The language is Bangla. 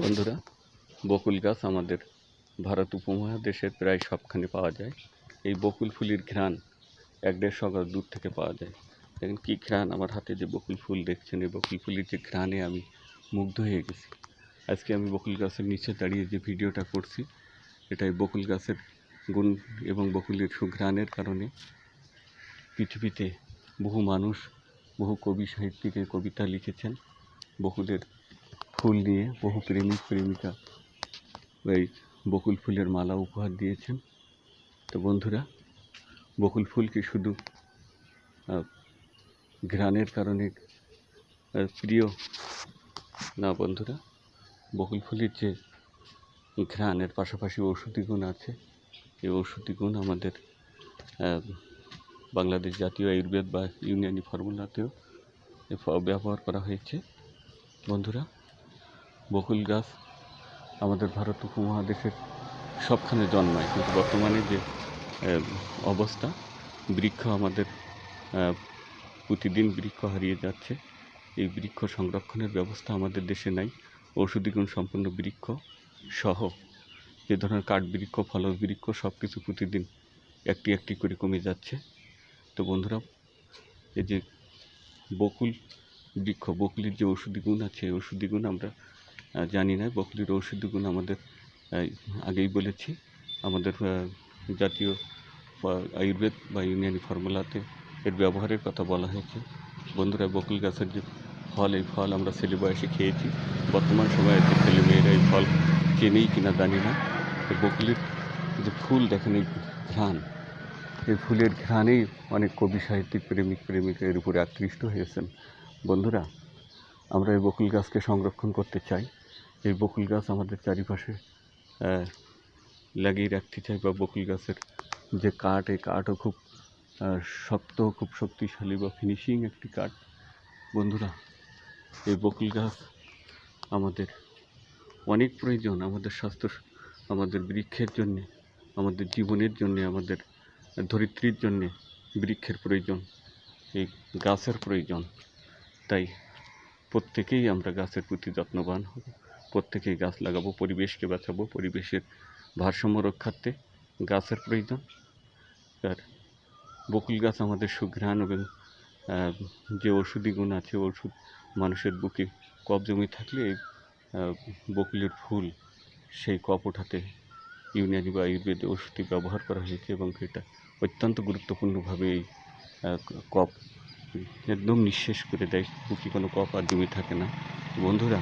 বন্ধুরা, বকুল গাছ আমাদের ভারত উপমহাদেশের প্রায় সবখানে পাওয়া যায়। এই বকুল ফুলের ঘ্রাণ এক দেড়শো গজ দূর থেকে পাওয়া যায়। দেখেন কী ঘ্রাণ, আমার হাতে যে বকুল ফুল দেখছেন, এই বকুল ফুলের যে ঘ্রাণে আমি মুগ্ধ হয়ে গেছি। আজকে আমি বকুল গাছের নিচে দাঁড়িয়ে যে ভিডিওটা করছি এটা এই বকুল গাছের গুণ এবং বকুলের সুঘ্রাণের কারণে পৃথিবীতে বহু মানুষ, বহু কবি সাহিত্যিক এই কবিতা লিখেছেন। বকুলের ফুল নিয়ে বহু প্রেমিক প্রেমিকা এই বকুল ফুলের মালা উপহার দিয়েছেন। তো বন্ধুরা, বকুল ফুল কি শুধু ঘ্রাণের কারণে প্রিয়? না বন্ধুরা, বকুল ফুলের যে ঘ্রাণের পাশাপাশি ঔষধি গুণ আছে, এই ঔষধি গুণ আমাদের বাংলাদেশ জাতীয় আয়ুর্বেদ বা ইউনানি ফর্মুলাতেও ব্যবহার করা হয়েছে। বন্ধুরা বকুল গাছ আমাদের ভারত উপমহাদেশের সবখানে জন্মায়। কিন্তু বর্তমানে যে অবস্থা, বৃক্ষ আমাদের প্রতিদিন বৃক্ষ হারিয়ে যাচ্ছে। এই বৃক্ষ সংরক্ষণের ব্যবস্থা আমাদের দেশে নাই। ঔষধিগুণ সম্পন্ন বৃক্ষ সহ যে ধরনের কাঠ বৃক্ষ, ফলস বৃক্ষ সব কিছু প্রতিদিন একটি একটি করে কমে যাচ্ছে। তো বন্ধুরা, এই যে বকুল বৃক্ষ, বকুলের যে ঔষধি গুণ আছে ঔষধি গুণ আমরা জানি না বকুলের ঔষধি গুণ আমাদের আগেই বলেছি। আমাদের জাতীয় আয়ুর্বেদ বা ইউনানি ফর্মুলাতে এর ব্যবহারের কথা বলা হয়েছে। বন্ধুরা, বকুল গাছের যে ফল, এই ফল আমরা ছেলে বয়সে খেয়েছি। বর্তমান সময়ে যে ছেলে মেয়েরা এই ফল চেনেই কিনা জানি না। বকুলের যে ফুল, দেখেন এই ঘ্রাণ। এই ফুলের ঘ্রাণেই অনেক কবি সাহিত্যিক, প্রেমিক প্রেমিকা এর উপরে আকৃষ্ট হয়েছেন। বন্ধুরা, আমরা এই বকুল গাছকে সংরক্ষণ করতে চাই। এই বকুল গাছ আমাদের চারিপাশে লাগিয়ে রাখতে চাই বা বকুল গাছের যে কাঠ, এই কাঠও খুব শক্ত, খুব শক্তিশালী বা ফিনিশিং একটি কাঠ। বন্ধুরা, এই বকুল গাছ আমাদের অনেক প্রয়োজন আমাদের স্বাস্থ্য, আমাদের বৃক্ষের জন্যে, আমাদের জীবনের জন্যে, আমাদের ধরিত্রীর জন্যে বৃক্ষের প্রয়োজন, এই গাছের প্রয়োজন। তাই প্রত্যেকেই আমরা গাছের প্রতি যত্নবান হব। প্রত্যেকেই গাছ লাগাবো, পরিবেশকে বাঁচাবো, পরিবেশের ভারসাম্য রক্ষার্থে গাছের প্রয়োজন। আর বকুল গাছ আমাদের সুঘ্রাণ এবং যে ওষুধি গুণ আছে ওষুধ মানুষের বুকে কফ জমি থাকলে বকুলের ফুল সেই কফ ওঠাতে ইউনানি বা আয়ুর্বেদে ওষুধি ব্যবহার করা হয়েছে এবং এটা অত্যন্ত গুরুত্বপূর্ণভাবে এই কফ একদম নিঃশেষ করে দেয়। বুকে কোনো কফ আর জমি থাকে না। বন্ধুরা